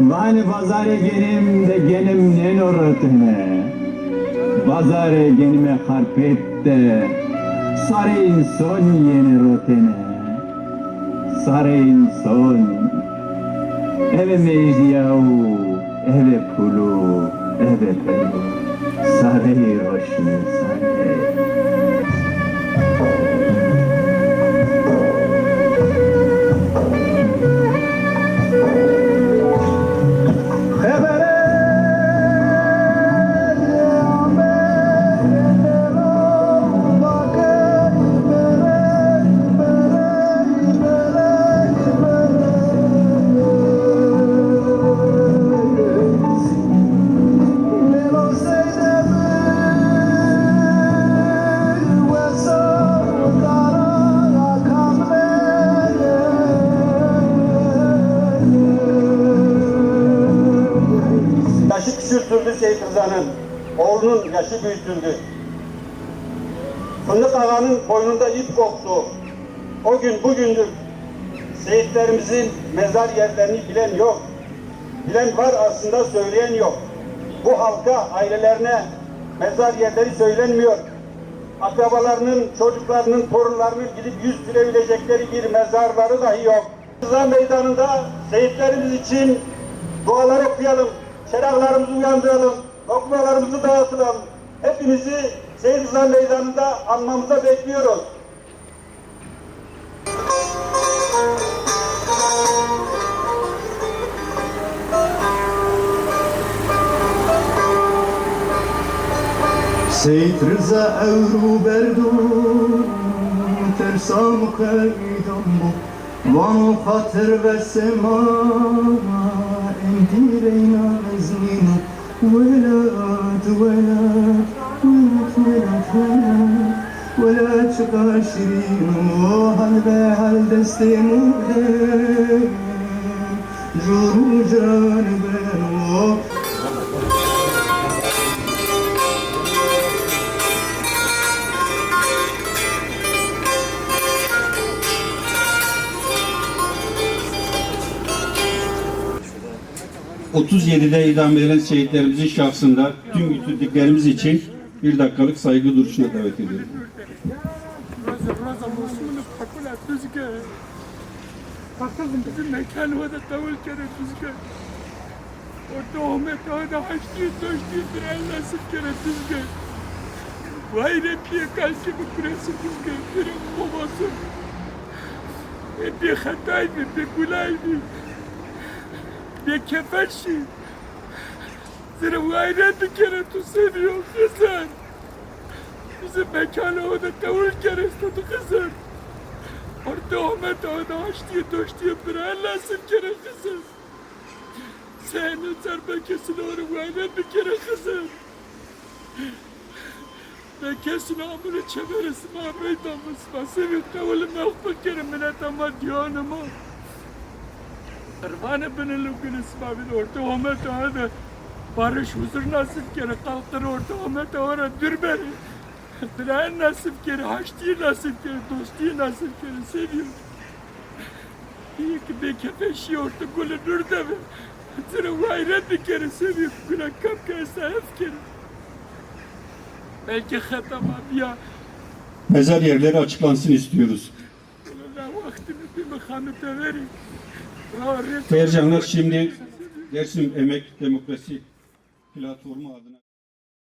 Vani bazare genim de genim ne norotine. Bazare genime karpette. Sarayın son yeni rotine. Sarayın son. Eve mecdiyavu, eve pulu, eve pelu. Sarayı roşni sarayı. Küçültüldü Seyit Rıza'nın. Oğlunun yaşı büyütüldü. Fındık Ağa'nın boynunda ip koptu. O gün bugündür Seyitlerimizin mezar yerlerini bilen yok. Bilen var aslında söyleyen yok. Bu halka, ailelerine mezar yerleri söylenmiyor. Akrabalarının, çocuklarının, torunlarının gidip yüz sürebilecekleri bir mezarları dahi yok. Rıza Meydanı'nda Seyitlerimiz için dualar okuyalım, çerahlarımızı uyandıralım, lokmalarımızı dağıtalım. Hepinizi Seyit Rıza Meydanı'nda anmamıza bekliyoruz. Seyit Rıza evru berdu Tersam kaydam bu Vanu hatır ديرينا حزنينا ولا عاد ولا ولا ولا ولا تقاشرين وهل بهل دستي جروجان بنو 37'de idam edilen şehitlerimizin şahsında tüm götürdüklerimiz için bir dakikalık saygı duruşuna davet ediyorum. Bakalım bizim mekanı da tavul kere tuzke. Orta Ahmet Ağa'da haçlı doştu bir el nasip kere tuzke. Vay repiye kalki bu kuresi tuzke. Bir babası. Bir hatay mı, bir gulay mı? Bir keferşi. Zira vay bir kere tu seviyor kızım. Bizim mekanı o da tavır kerestedi kızım. Orada Ahmet Ağa'da açtığı doştuğu bir Allah'sın kere kızım. Senin zerbekesini onu vaynen bir kere kızım. Bekesini amını çevirisi Mahmut Amus. Sevip kavulu mevkbı kere minnet ama. Ervane beni lügün ismabid orta Ahmet Ağa'da barış huzur nasip kere kalktır orta Ahmet Ağa'da dur beni. Diren nasip kere, haçtiği nasip kere, dostiği nasip kere seviyorum. İyi ki bir kefeşi orta gülü da be. Sıra gayret bir kere seviyorum. Güle kapkaya sahip kere. Belki hatama ya. Mezar yerleri açıklansın istiyoruz. Allah vaktini bir mekanete verin. Değerli şimdi Dersim Emek Demokrasi Platformu adına